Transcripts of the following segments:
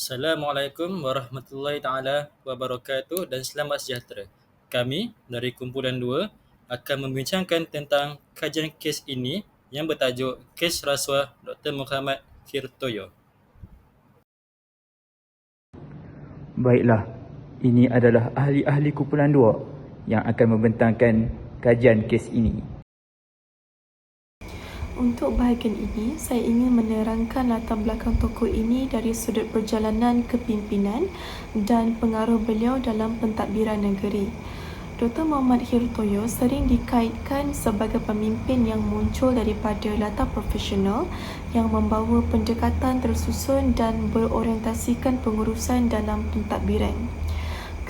Assalamualaikum warahmatullahi taala wabarakatuh dan selamat sejahtera. Kami dari kumpulan 2 akan membincangkan tentang kajian kes ini yang bertajuk Kes Rasuah Dr. Mohamed Kirtoyo. Baiklah, ini adalah ahli-ahli kumpulan 2 yang akan membentangkan kajian kes ini. Untuk bahagian ini, saya ingin menerangkan latar belakang tokoh ini dari sudut perjalanan kepimpinan dan pengaruh beliau dalam pentadbiran negeri. Dr. Muhammad Hirtoyo sering dikaitkan sebagai pemimpin yang muncul daripada latar profesional yang membawa pendekatan tersusun dan berorientasikan pengurusan dalam pentadbiran.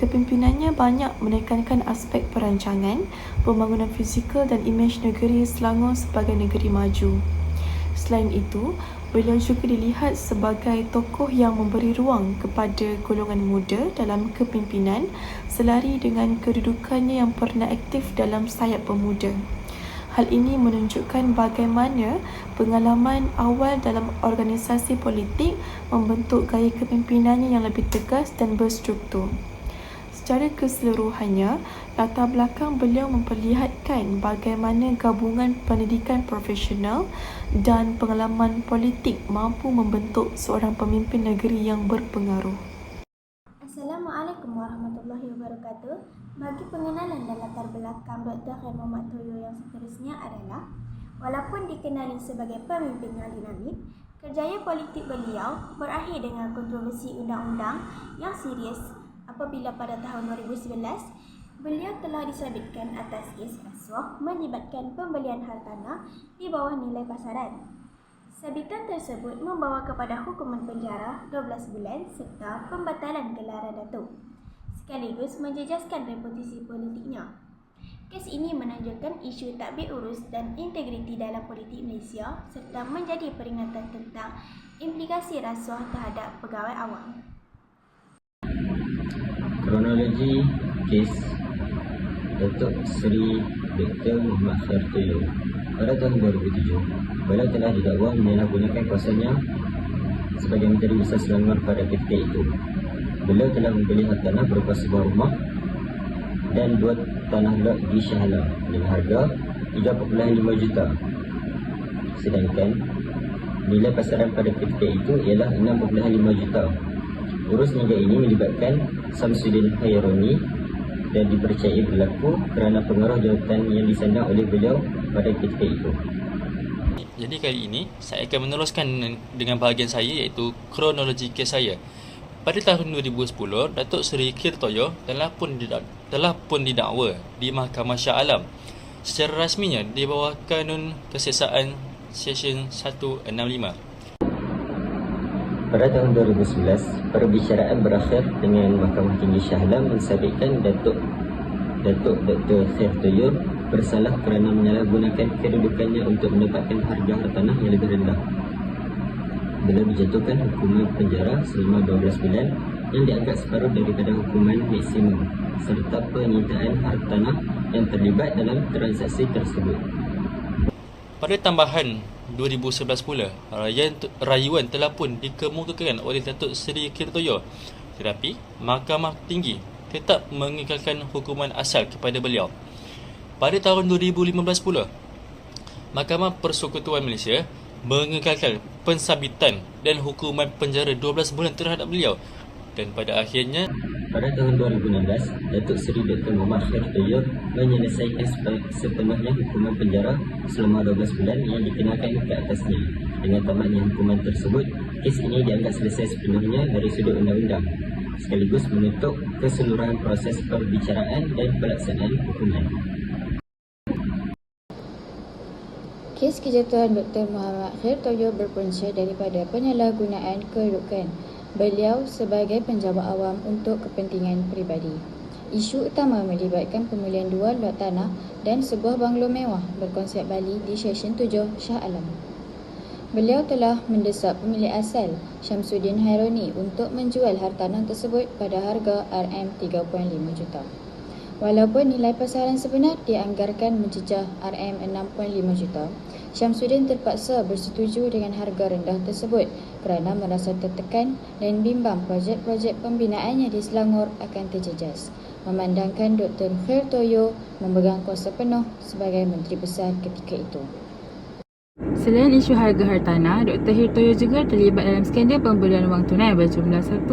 Kepimpinannya banyak menekankan aspek perancangan, pembangunan fizikal dan imej negeri Selangor sebagai negeri maju. Selain itu, beliau juga dilihat sebagai tokoh yang memberi ruang kepada golongan muda dalam kepimpinan selari dengan kedudukannya yang pernah aktif dalam sayap pemuda. Hal ini menunjukkan bagaimana pengalaman awal dalam organisasi politik membentuk gaya kepimpinannya yang lebih tegas dan berstruktur. Secara keseluruhannya, latar belakang beliau memperlihatkan bagaimana gabungan pendidikan profesional dan pengalaman politik mampu membentuk seorang pemimpin negeri yang berpengaruh. Assalamualaikum warahmatullahi wabarakatuh. Bagi pengenalan dan latar belakang Dr. Muhammad Toyo yang seterusnya adalah Walaupun dikenali sebagai pemimpin yang dinamik, kerjaya politik beliau berakhir dengan kontroversi undang-undang yang serius apabila pada tahun 2011 beliau telah disabitkan atas kes rasuah melibatkan pembelian hartanah di bawah nilai pasaran. Sabitan tersebut membawa kepada hukuman penjara 12 bulan serta pembatalan gelaran datuk sekaligus menjejaskan reputasi politiknya. Kes ini menanjurkan isu takbir urus dan integriti dalam politik Malaysia serta menjadi peringatan tentang implikasi rasuah terhadap pegawai awam kronologi kes Datuk Seri Dr. Muhammad Syartoyo pada tahun 2007 beliau telah didakwa menyalahgunakan kuasanya sebagai Menteri Besar Selangor pada ketika itu. Beliau telah membeli hartanah berupa sebuah rumah dan dua tanah lot di Shah Alam dengan harga 3.5 juta. Sedangkan nilai pasaran pada ketika itu ialah 6.5 juta urus niaga ini melibatkan Samsudin Khaironi dan dipercayai berlaku kerana pengaruh jawatan yang disandang oleh beliau pada ketika itu. Jadi kali ini saya akan meneruskan dengan bahagian saya iaitu kronologi kes saya. Pada tahun 2010, Datuk Seri Kirtoyo telah pun didakwa, telah pun didakwa di Mahkamah Shah Alam secara rasminya di bawah Kanun Keseksaan Seksyen 165. Pada tahun 2011, perbicaraan berakhir dengan Mahkamah Tinggi Shah Alam mensabitkan Datuk Datuk Dr. Khair Toyo bersalah kerana menyalahgunakan kedudukannya untuk mendapatkan harga hartanah yang lebih rendah. Beliau dijatuhkan hukuman penjara selama 12 bulan yang dianggap separuh daripada hukuman maksimum serta penyitaan hartanah yang terlibat dalam transaksi tersebut. Pada tambahan 2011 pula, rayuan, rayuan telah pun dikemukakan oleh Datuk Seri Kirtoyo. Tetapi, Mahkamah Tinggi tetap mengekalkan hukuman asal kepada beliau. Pada tahun 2015 pula, Mahkamah Persekutuan Malaysia mengekalkan pensabitan dan hukuman penjara 12 bulan terhadap beliau dan pada akhirnya pada tahun 2016 Datuk Seri Dr. Muhammad Khair Toyo menyelesaikan sepenuhnya hukuman penjara selama 12 bulan yang dikenakan ke atasnya dengan tamatnya hukuman tersebut kes ini dianggap selesai sepenuhnya dari sudut undang-undang sekaligus menutup keseluruhan proses perbicaraan dan pelaksanaan hukuman Kes kejatuhan Dr. Muhammad Khair Toyo berpunca daripada penyalahgunaan kedudukan beliau sebagai penjabat awam untuk kepentingan peribadi. Isu utama melibatkan pembelian dua lot tanah dan sebuah banglo mewah berkonsep Bali di Seksyen 7 Shah Alam. Beliau telah mendesak pemilik asal Syamsuddin Haironi untuk menjual hartanah tersebut pada harga RM3.5 juta. Walaupun nilai pasaran sebenar dianggarkan mencecah RM6.5 juta, Syamsuddin terpaksa bersetuju dengan harga rendah tersebut kerana merasa tertekan dan bimbang projek-projek pembinaannya di Selangor akan terjejas. Memandangkan Dr. Khair Toyo memegang kuasa penuh sebagai Menteri Besar ketika itu. Selain isu harga hartanah, Dr. Hirtoyo juga terlibat dalam skandal pemberian wang tunai berjumlah 1.5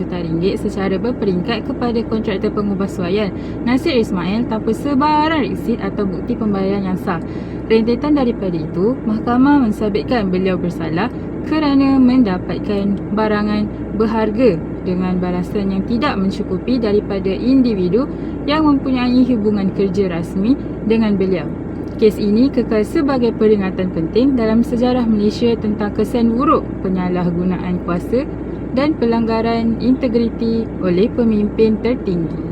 juta ringgit secara berperingkat kepada kontraktor pengubahsuaian Nasir Ismail tanpa sebarang resit atau bukti pembayaran yang sah. Rentetan daripada itu, mahkamah mensabitkan beliau bersalah kerana mendapatkan barangan berharga dengan balasan yang tidak mencukupi daripada individu yang mempunyai hubungan kerja rasmi dengan beliau. Kes ini kekal sebagai peringatan penting dalam sejarah Malaysia tentang kesan buruk penyalahgunaan kuasa dan pelanggaran integriti oleh pemimpin tertinggi.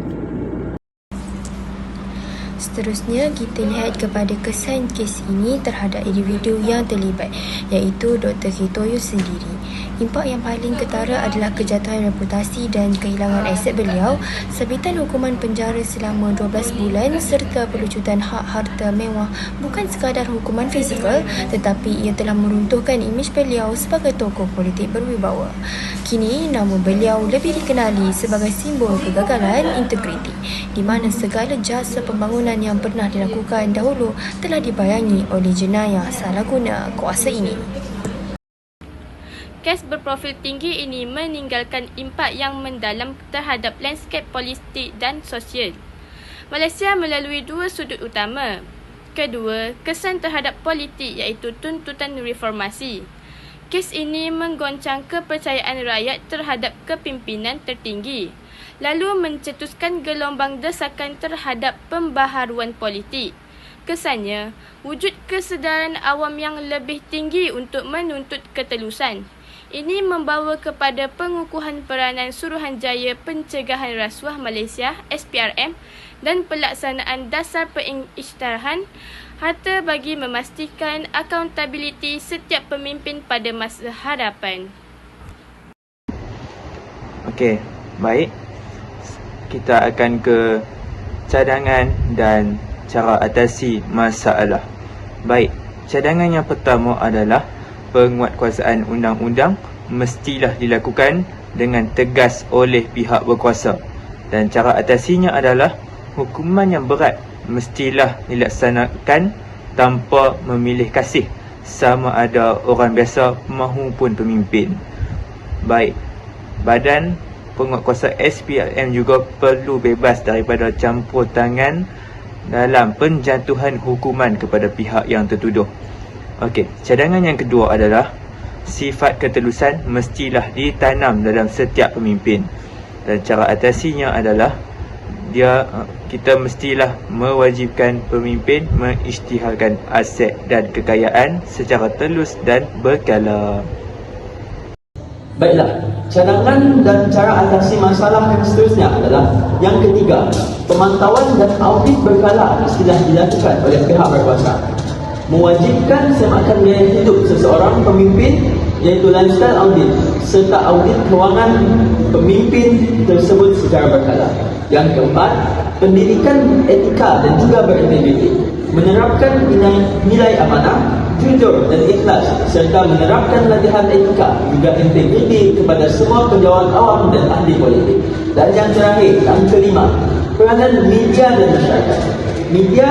Seterusnya, kita lihat kepada kesan kes ini terhadap individu yang terlibat iaitu Dr. Kitoyo sendiri. Impak yang paling ketara adalah kejatuhan reputasi dan kehilangan aset beliau, sabitan hukuman penjara selama 12 bulan serta perlucutan hak harta mewah bukan sekadar hukuman fizikal tetapi ia telah meruntuhkan imej beliau sebagai tokoh politik berwibawa. Kini nama beliau lebih dikenali sebagai simbol kegagalan integriti di mana segala jasa pembangunan yang pernah dilakukan dahulu telah dibayangi oleh jenayah salah guna kuasa ini. Kes berprofil tinggi ini meninggalkan impak yang mendalam terhadap landscape politik dan sosial. Malaysia melalui dua sudut utama. Kedua, kesan terhadap politik iaitu tuntutan reformasi. Kes ini menggoncang kepercayaan rakyat terhadap kepimpinan tertinggi, lalu mencetuskan gelombang desakan terhadap pembaharuan politik. Kesannya, wujud kesedaran awam yang lebih tinggi untuk menuntut ketelusan. Ini membawa kepada pengukuhan peranan Suruhanjaya Pencegahan Rasuah Malaysia SPRM dan pelaksanaan dasar pengisytiharan harta bagi memastikan accountability setiap pemimpin pada masa hadapan. Okey, baik. Kita akan ke cadangan dan cara atasi masalah. Baik, cadangan yang pertama adalah penguatkuasaan undang-undang mestilah dilakukan dengan tegas oleh pihak berkuasa dan cara atasinya adalah hukuman yang berat mestilah dilaksanakan tanpa memilih kasih sama ada orang biasa mahupun pemimpin. Baik, badan penguatkuasa SPRM juga perlu bebas daripada campur tangan dalam penjatuhan hukuman kepada pihak yang tertuduh. Okey, cadangan yang kedua adalah sifat ketelusan mestilah ditanam dalam setiap pemimpin. Dan cara atasinya adalah dia kita mestilah mewajibkan pemimpin mengisytiharkan aset dan kekayaan secara telus dan berkala. Baiklah, cadangan dan cara atasi masalah yang seterusnya adalah yang ketiga, pemantauan dan audit berkala mestilah dilakukan oleh pihak berkuasa mewajibkan semakan gaya hidup seseorang pemimpin iaitu lifestyle audit serta audit kewangan pemimpin tersebut secara berkala. Yang keempat, pendidikan etika dan juga berintegriti. Menerapkan nilai, nilai amanah, jujur dan ikhlas serta menerapkan latihan etika juga integriti kepada semua penjawat awam dan ahli politik. Dan yang terakhir, yang kelima, peranan media dan masyarakat. Media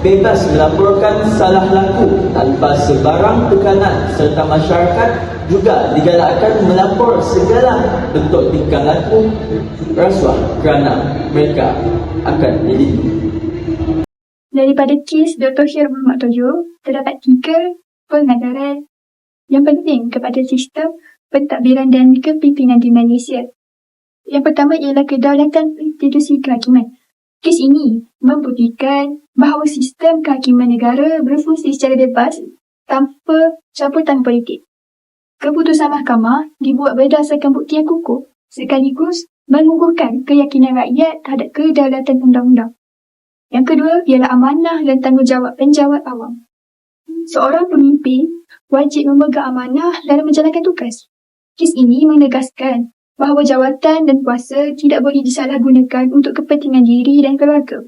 bebas melaporkan salah laku tanpa sebarang tekanan serta masyarakat juga digalakkan melapor segala bentuk tingkah laku rasuah kerana mereka akan dilindungi. Daripada kes Dr. Syir Muhammad Toyo, terdapat tiga pengajaran yang penting kepada sistem pentadbiran dan kepimpinan di Malaysia. Yang pertama ialah kedaulatan institusi kehakiman. Kes ini membuktikan bahawa sistem kehakiman negara berfungsi secara bebas tanpa campuran politik. Keputusan mahkamah dibuat berdasarkan bukti yang kukuh sekaligus mengukuhkan keyakinan rakyat terhadap kedaulatan undang-undang. Yang kedua ialah amanah dan tanggungjawab penjawat awam. Seorang pemimpin wajib memegang amanah dalam menjalankan tugas. Kes ini menegaskan bahawa jawatan dan kuasa tidak boleh disalahgunakan untuk kepentingan diri dan keluarga.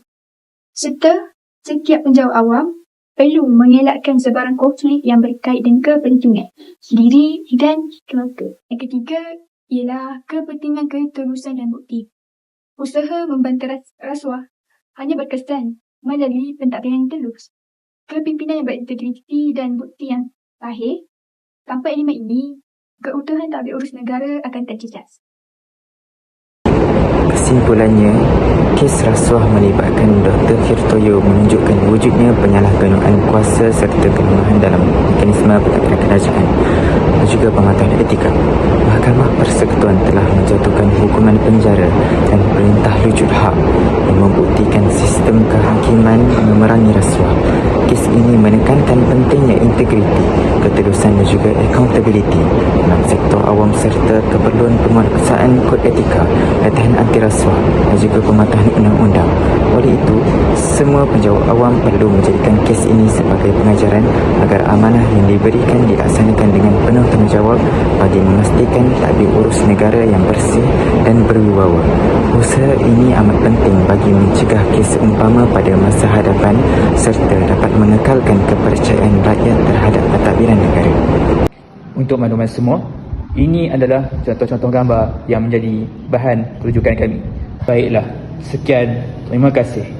Serta setiap penjawat awam perlu mengelakkan sebarang konflik yang berkait dengan kepentingan diri dan keluarga. Yang ketiga ialah kepentingan keterusan dan bukti. Usaha membantah ras- rasuah hanya berkesan melalui pentadbiran yang telus. Kepimpinan yang berintegriti dan bukti yang lahir, tanpa elemen ini, keutuhan tadbir urus negara akan terjejas. Kesimpulannya, kes rasuah melibatkan Dr. Hirtoyo menunjukkan wujudnya penyalahgunaan kuasa serta kelemahan dalam mekanisme pentadbiran kerajaan dan juga pematuhan etika. Mahkamah Persekutuan telah menjatuhkan hukuman penjara dan perintah rujuk hak yang membuktikan sistem kehakiman memerangi rasuah. Kes ini menekankan pentingnya integriti, ketelusan dan juga accountability dalam sektor awam serta keperluan penguatkuasaan kod etika, latihan anti rasuah dan juga pematuhan undang-undang. Oleh itu, semua penjawat awam perlu menjadikan kes ini sebagai pengajaran agar amanah yang diberikan dilaksanakan dengan penuh tanggungjawab bagi memastikan tadbir urus negara yang bersih dan berwibawa. Usaha ini amat penting bagi mencegah kes umpama pada masa hadapan serta dapat mengekalkan kepercayaan rakyat terhadap pentadbiran negara. Untuk makluman semua, ini adalah contoh-contoh gambar yang menjadi bahan rujukan kami. Baiklah, sekian. Terima kasih.